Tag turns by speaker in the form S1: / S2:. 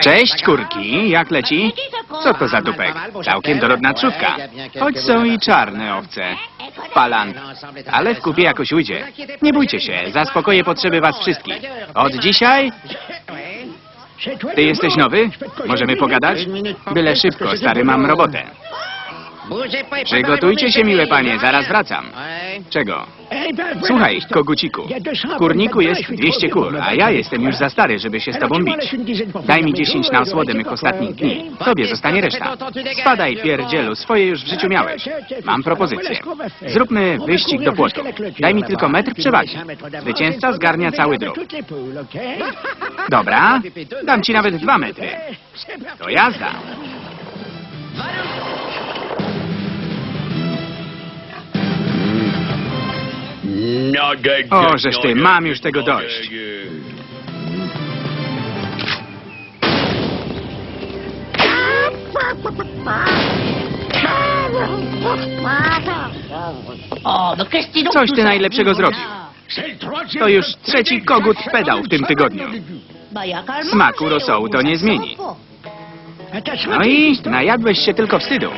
S1: Cześć, kurki, jak leci? Co to za dupek? Całkiem dorodna trzódka. Choć są i czarne owce. Palant. Ale w kupie jakoś ujdzie. Nie bójcie się, zaspokoję potrzeby was wszystkich. Od dzisiaj... Ty jesteś nowy? Możemy pogadać? Byle szybko, stary, mam robotę. Przygotujcie się, miłe panie, zaraz wracam. Czego? Słuchaj, koguciku, w kurniku jest 200 kur, a ja jestem już za stary, żeby się z tobą bić. Daj mi 10 na osłodę mych ostatnich dni. Tobie zostanie reszta. Spadaj, pierdzielu, swoje już w życiu miałeś. Mam propozycję. Zróbmy wyścig do płotu. Daj mi tylko metr przewagi. Zwycięzca zgarnia cały drób. Dobra, dam ci nawet dwa metry. To jazda.
S2: O, żeż ty, mam już tego dość.
S1: Coś ty najlepszego zrobił. To już trzeci kogut pedał w tym tygodniu. Smaku rosołu to nie zmieni. No i najadłeś się tylko wstydu.